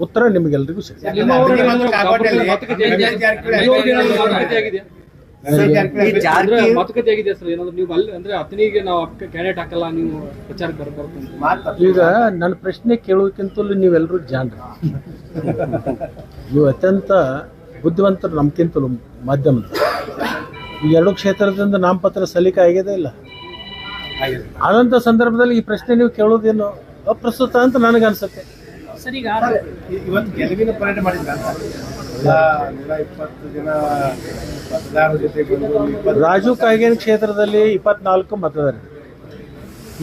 ಉತ್ತರ ನಿಮಗೆಲ್ರಿಗೂ ಸಿಗ್ತದೆ ಈ ಜಾರಕಿ ಮಾತುಕತೆ ಆಗಿದೆ ಸರ್? ನೀವು ಅಲ್ಲಿ ಅಂದ್ರೆ ಅತನಿಗೆ ನಾವು ಕ್ಯಾಂಡಿಡೇಟ್ ಹಾಕಲ್ಲ ನೀವು ಪ್ರಚಾರಕ್ಕೆ ಬರ್ಬಾರ್ದು ಈಗ ನನ್ನ ಪ್ರಶ್ನೆ ಕೇಳೋದಕ್ಕಿಂತಲೂ ನೀವೆಲ್ಲರೂ ಜಾಣರು. ನೀವು ಅತ್ಯಂತ ಬುದ್ಧಿವಂತರು ನಮ್ಗಿಂತಲೂ ಮಾಧ್ಯಮ ಈ ಎರಡು ಕ್ಷೇತ್ರದಿಂದ ನಾಮಪತ್ರ ಸಲ್ಲಿಕೆ ಆಗಿದೆ ಇಲ್ಲ. ಆದಂತ ಸಂದರ್ಭದಲ್ಲಿ ಈ ಪ್ರಶ್ನೆ ನೀವು ಕೇಳೋದೇನು ಅಪ್ರಸ್ತುತ ಅಂತ ನನಗೆ ಅನ್ಸುತ್ತೆ ಸರ್ ಈಗ ಇವತ್ತು ಗೆಲುವಿನ ಪರೇಡ್ ಮತದಾರರ ರಾಜು ಕಾಗೇನ್ ಕ್ಷೇತ್ರದಲ್ಲಿ ಇಪ್ಪತ್ನಾಲ್ಕು ಮತದಾರ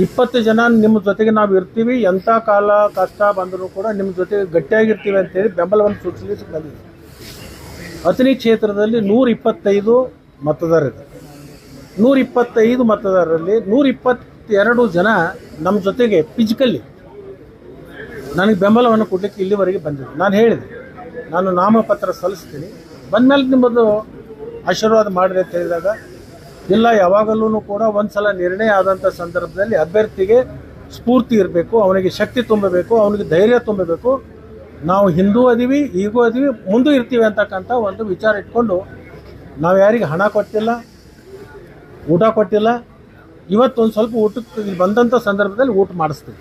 ಇಪ್ಪತ್ತು ಜನ ನಿಮ್ಮ ಜೊತೆಗೆ ನಾವು ಇರ್ತೀವಿ ಎಂಥ ಕಾಲ ಕಷ್ಟ ಬಂದರೂ ಕೂಡ ನಿಮ್ಮ ಜೊತೆಗೆ ಗಟ್ಟಿಯಾಗಿರ್ತೀವಿ ಅಂತೇಳಿ ಬೆಂಬಲವನ್ನು ಸೂಚಿಸಿ ಬಂದಿದೆ. ಅತನಿ ಕ್ಷೇತ್ರದಲ್ಲಿ ನೂರ ಇಪ್ಪತ್ತೈದು ಮತದಾರರಿದೆ. ನೂರ ಇಪ್ಪತ್ತೈದು ಮತದಾರರಲ್ಲಿ ನೂರ ಇಪ್ಪತ್ತೆರಡು ಜನ ನಮ್ಮ ಜೊತೆಗೆ ಫಿಸಿಕಲಿ ನನಗೆ ಬೆಂಬಲವನ್ನು ಕೊಡಲಿಕ್ಕೆ ಇಲ್ಲಿವರೆಗೆ ಬಂದಿದೆ ನಾನು ಹೇಳಿದೆ, ನಾನು ನಾಮಪತ್ರ ಸಲ್ಲಿಸ್ತೀನಿ. ಬಂದಮೇಲೆ ನಿಮ್ಮದು ಆಶೀರ್ವಾದ ಮಾಡಿದೆ ಅಂತ ಹೇಳಿದಾಗ, ಇಲ್ಲ ಯಾವಾಗಲೂ ಕೂಡ ಒಂದು ಸಲ ನಿರ್ಣಯ ಆದಂಥ ಸಂದರ್ಭದಲ್ಲಿ ಅಭ್ಯರ್ಥಿಗೆ ಸ್ಫೂರ್ತಿ ಇರಬೇಕು, ಅವನಿಗೆ ಶಕ್ತಿ ತುಂಬಬೇಕು, ಅವನಿಗೆ ಧೈರ್ಯ ತುಂಬಬೇಕು. ನಾವು ಹಿಂದೂ ಅದೀವಿ, ಈಗೂ ಅದೀವಿ, ಮುಂದೂ ಇರ್ತೀವಿ ಅಂತಕ್ಕಂಥ ಒಂದು ವಿಚಾರ ಇಟ್ಕೊಂಡು ನಾವು ಯಾರಿಗೆ ಹಣ ಕೊಟ್ಟಿಲ್ಲ, ಊಟ ಕೊಟ್ಟಿಲ್ಲ ಇವತ್ತು ಒಂದು ಸ್ವಲ್ಪ ಊಟಕ್ಕೆ ಬಂದಂಥ ಸಂದರ್ಭದಲ್ಲಿ ಊಟ ಮಾಡಿಸ್ತೀವಿ.